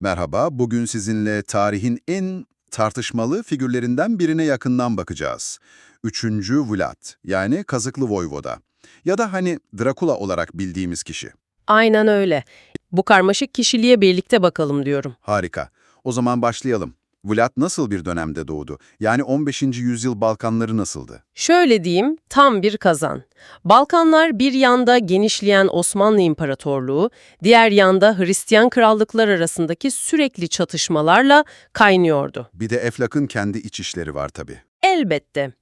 Merhaba, bugün sizinle tarihin en tartışmalı figürlerinden birine yakından bakacağız. Üçüncü Vlad, yani Kazıklı Voyvoda. Ya da hani Drakula olarak bildiğimiz kişi. Aynen öyle. Bu karmaşık kişiliğe birlikte bakalım diyorum. Harika. O zaman başlayalım. Vlad nasıl bir dönemde doğdu? Yani 15. yüzyıl Balkanları nasıldı? Şöyle diyeyim, tam bir kazan. Balkanlar bir yanda genişleyen Osmanlı İmparatorluğu, diğer yanda Hristiyan krallıklar arasındaki sürekli çatışmalarla kaynıyordu. Bir de Eflak'ın kendi iç işleri var tabii. Elbette.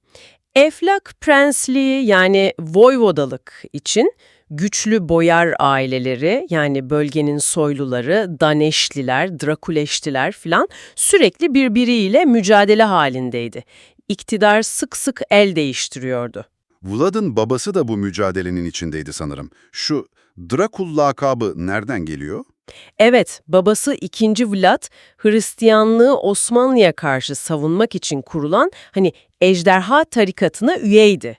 Eflak prensliği yani voyvodalık için güçlü boyar aileleri yani bölgenin soyluları, Daneşliler, Drakuleştiler filan sürekli birbiriyle mücadele halindeydi. İktidar sık sık el değiştiriyordu. Vlad'ın babası da bu mücadelenin içindeydi sanırım. Şu Drakul lakabı nereden geliyor? Evet, babası 2. Vlad, Hristiyanlığı Osmanlı'ya karşı savunmak için kurulan hani ejderha tarikatına üyeydi.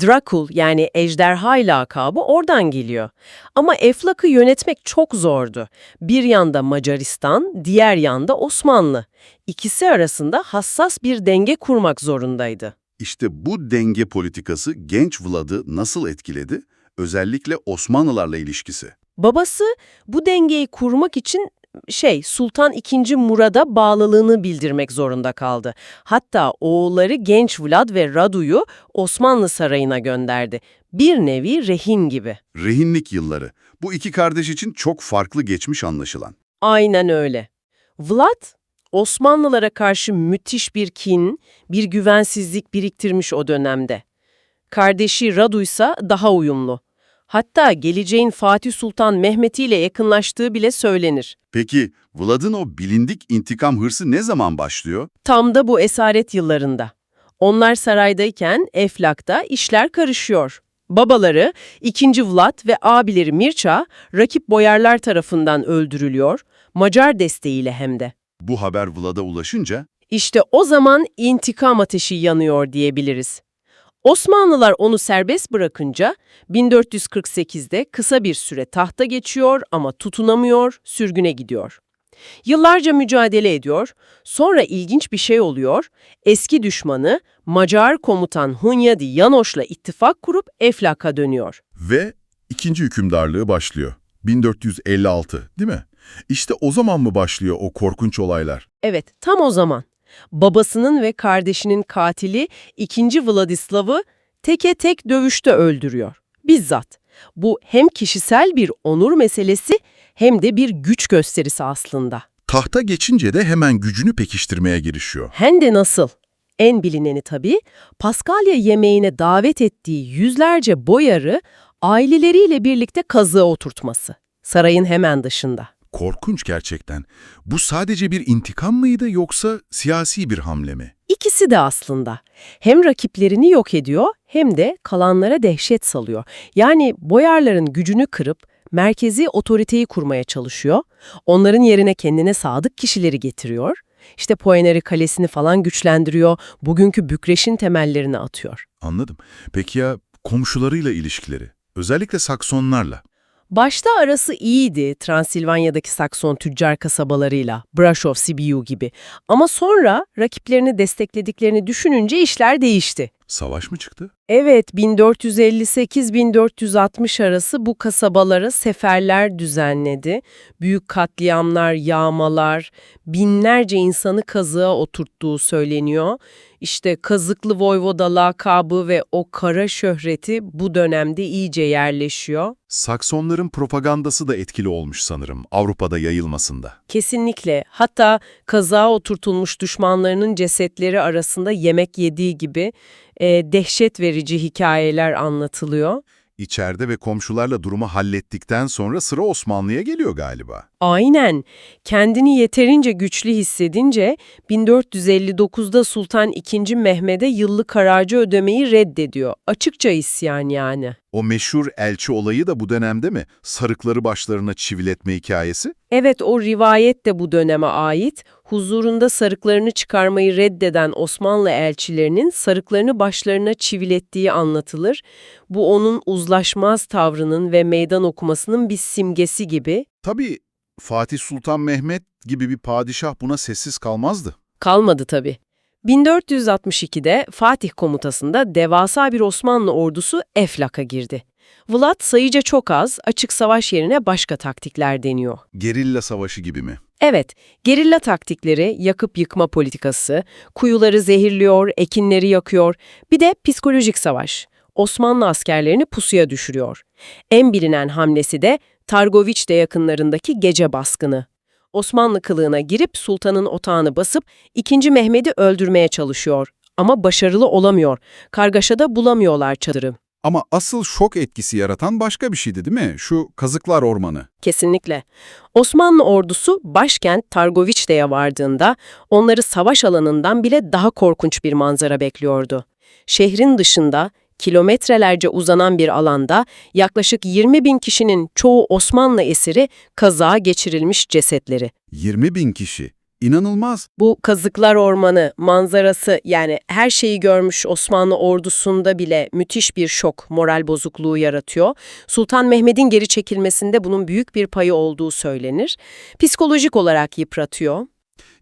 Drakul yani ejderha lakabı oradan geliyor. Ama Eflak'ı yönetmek çok zordu. Bir yanda Macaristan, diğer yanda Osmanlı. İkisi arasında hassas bir denge kurmak zorundaydı. İşte bu denge politikası genç Vlad'ı nasıl etkiledi? Özellikle Osmanlılarla ilişkisi. Babası bu dengeyi kurmak için şey Sultan II. Murad'a bağlılığını bildirmek zorunda kaldı. Hatta oğulları genç Vlad ve Radu'yu Osmanlı sarayına gönderdi. Bir nevi rehin gibi. Rehinlik yılları. Bu iki kardeş için çok farklı geçmiş anlaşılan. Aynen öyle. Vlad, Osmanlılara karşı müthiş bir kin, bir güvensizlik biriktirmiş o dönemde. Kardeşi Radu ise daha uyumlu. Hatta geleceğin Fatih Sultan Mehmet ile yakınlaştığı bile söylenir. Peki Vlad'ın o bilindik intikam hırsı ne zaman başlıyor? Tam da bu esaret yıllarında. Onlar saraydayken Eflak'ta işler karışıyor. Babaları 2. Vlad ve abileri Mirça rakip boyarlar tarafından öldürülüyor, Macar desteğiyle hem de. Bu haber Vlad'a ulaşınca İşte o zaman intikam ateşi yanıyor diyebiliriz. Osmanlılar onu serbest bırakınca 1448'de kısa bir süre tahta geçiyor ama tutunamıyor, sürgüne gidiyor. Yıllarca mücadele ediyor, sonra ilginç bir şey oluyor, eski düşmanı Macar komutan Hunyadi Janosch'la ittifak kurup Eflak'a dönüyor. Ve ikinci hükümdarlığı başlıyor. 1456 değil mi? İşte o zaman mı başlıyor o korkunç olaylar? Evet, tam o zaman. Babasının ve kardeşinin katili 2. Vladislav'ı teke tek dövüşte öldürüyor. Bizzat. Bu hem kişisel bir onur meselesi hem de bir güç gösterisi aslında. Tahta geçince de hemen gücünü pekiştirmeye girişiyor. Hem de nasıl? En bilineni tabii, Paskalya yemeğine davet ettiği yüzlerce boyarı aileleriyle birlikte kazığa oturtması. Sarayın hemen dışında. Korkunç gerçekten. Bu sadece bir intikam mıydı yoksa siyasi bir hamle mi? İkisi de aslında. Hem rakiplerini yok ediyor hem de kalanlara dehşet salıyor. Yani boyarların gücünü kırıp merkezi otoriteyi kurmaya çalışıyor. Onların yerine kendine sadık kişileri getiriyor. İşte Poeneri Kalesi'ni falan güçlendiriyor. Bugünkü Bükreş'in temellerini atıyor. Anladım. Peki ya komşularıyla ilişkileri? Özellikle Saksonlarla. Başta arası iyiydi Transilvanya'daki Sakson tüccar kasabalarıyla, Brasov, Sibiu gibi. Ama sonra rakiplerini desteklediklerini düşününce işler değişti. Savaş mı çıktı? Evet, 1458-1460 arası bu kasabalara seferler düzenledi. Büyük katliamlar, yağmalar, binlerce insanı kazığa oturttuğu söyleniyor. İşte Kazıklı Voyvoda lakabı ve o kara şöhreti bu dönemde iyice yerleşiyor. Saksonların propagandası da etkili olmuş sanırım Avrupa'da yayılmasında. Kesinlikle. Hatta kazağa oturtulmuş düşmanlarının cesetleri arasında yemek yediği gibi e, dehşet verici hikayeler anlatılıyor. İçeride ve komşularla durumu hallettikten sonra sıra Osmanlı'ya geliyor galiba. Aynen. Kendini yeterince güçlü hissedince 1459'da Sultan II. Mehmet'e yıllık haracı ödemeyi reddediyor. Açıkça isyan yani. O meşhur elçi olayı da bu dönemde mi? Sarıkları başlarına çiviletme hikayesi? Evet o rivayet de bu döneme ait. Huzurunda sarıklarını çıkarmayı reddeden Osmanlı elçilerinin sarıklarını başlarına çivilettiği anlatılır. Bu onun uzlaşmaz tavrının ve meydan okumasının bir simgesi gibi. Tabii Fatih Sultan Mehmet gibi bir padişah buna sessiz kalmazdı. Kalmadı tabii. 1462'de Fatih komutasında devasa bir Osmanlı ordusu Eflak'a girdi. Vlad sayıca çok az, açık savaş yerine başka taktikler deniyor. Gerilla savaşı gibi mi? Evet, gerilla taktikleri, yakıp yıkma politikası, kuyuları zehirliyor, ekinleri yakıyor, bir de psikolojik savaş. Osmanlı askerlerini pusuya düşürüyor. En bilinen hamlesi de Targoviç'te yakınlarındaki gece baskını. Osmanlı kılığına girip sultanın otağını basıp 2. Mehmet'i öldürmeye çalışıyor. Ama başarılı olamıyor. Kargaşada bulamıyorlar çadırı. Ama asıl şok etkisi yaratan başka bir şeydi değil mi? Şu Kazıklar Ormanı. Kesinlikle. Osmanlı ordusu başkent Targoviç'te'ye vardığında onları savaş alanından bile daha korkunç bir manzara bekliyordu. Şehrin dışında kilometrelerce uzanan bir alanda yaklaşık 20 bin kişinin çoğu Osmanlı esiri kazağa geçirilmiş cesetleri. 20 bin kişi. İnanılmaz. Bu Kazıklar Ormanı manzarası yani her şeyi görmüş Osmanlı ordusunda bile müthiş bir şok, moral bozukluğu yaratıyor. Sultan Mehmet'in geri çekilmesinde bunun büyük bir payı olduğu söylenir. Psikolojik olarak yıpratıyor.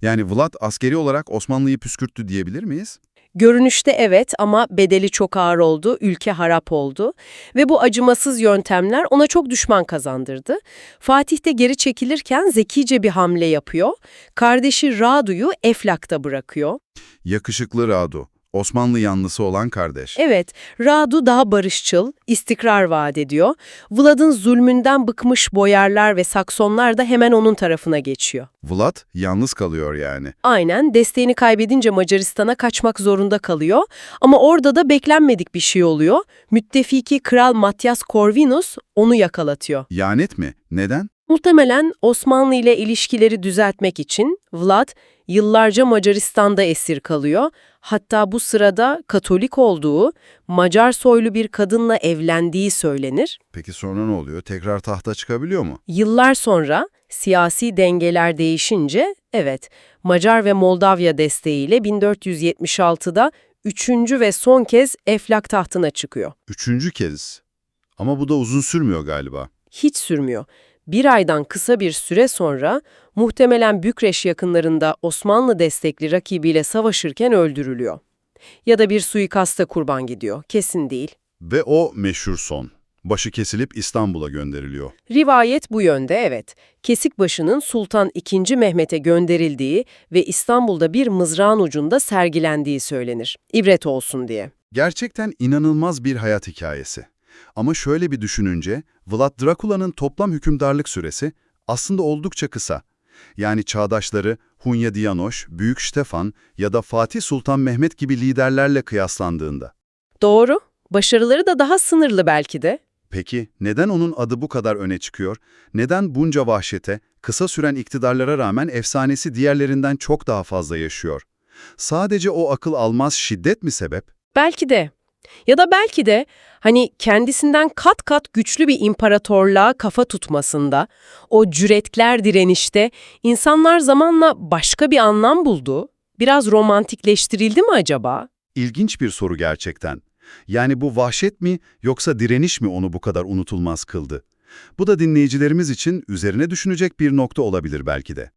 Yani Vlad askeri olarak Osmanlı'yı püskürttü diyebilir miyiz? Görünüşte evet ama bedeli çok ağır oldu, ülke harap oldu ve bu acımasız yöntemler ona çok düşman kazandırdı. Fatih de geri çekilirken zekice bir hamle yapıyor. Kardeşi Radu'yu Eflak'ta bırakıyor. Yakışıklı Radu, Osmanlı yanlısı olan kardeş. Evet, Radu daha barışçıl, istikrar vaat ediyor. Vlad'ın zulmünden bıkmış boyarlar ve Saksonlar da hemen onun tarafına geçiyor. Vlad yalnız kalıyor yani. Aynen, desteğini kaybedince Macaristan'a kaçmak zorunda kalıyor. Ama orada da beklenmedik bir şey oluyor. Müttefiki Kral Matyas Corvinus onu yakalatıyor. Yanet mi? Neden? Muhtemelen Osmanlı ile ilişkileri düzeltmek için Vlad yıllarca Macaristan'da esir kalıyor. Hatta bu sırada Katolik olduğu, Macar soylu bir kadınla evlendiği söylenir. Peki sonra ne oluyor? Tekrar tahta çıkabiliyor mu? Yıllar sonra siyasi dengeler değişince, evet, Macar ve Moldavya desteğiyle 1476'da üçüncü ve son kez Eflak tahtına çıkıyor. Üçüncü kez. Ama bu da uzun sürmüyor galiba. hiç sürmüyor. Bir aydan kısa bir süre sonra muhtemelen Bükreş yakınlarında Osmanlı destekli rakibiyle savaşırken öldürülüyor. Ya da bir suikasta kurban gidiyor, kesin değil. Ve o meşhur son. Başı kesilip İstanbul'a gönderiliyor. Rivayet bu yönde evet. Kesikbaşı'nın Sultan II. Mehmet'e gönderildiği ve İstanbul'da bir mızrağın ucunda sergilendiği söylenir. İbret olsun diye. Gerçekten inanılmaz bir hayat hikayesi. Ama şöyle bir düşününce, Vlad Drakula'nın toplam hükümdarlık süresi aslında oldukça kısa. Yani çağdaşları Hunya Dianoş, Büyük Stefan ya da Fatih Sultan Mehmet gibi liderlerle kıyaslandığında. Doğru, başarıları da daha sınırlı belki de. Peki neden onun adı bu kadar öne çıkıyor? Neden bunca vahşete, kısa süren iktidarlara rağmen efsanesi diğerlerinden çok daha fazla yaşıyor? Sadece o akıl almaz şiddet mi sebep? Belki de. Ya da belki de hani kendisinden kat kat güçlü bir imparatorluğa kafa tutmasında, o cüretler direnişte insanlar zamanla başka bir anlam buldu. Biraz romantikleştirildi mi acaba? İlginç bir soru gerçekten. Yani bu vahşet mi yoksa direniş mi onu bu kadar unutulmaz kıldı? Bu da dinleyicilerimiz için üzerine düşünecek bir nokta olabilir belki de.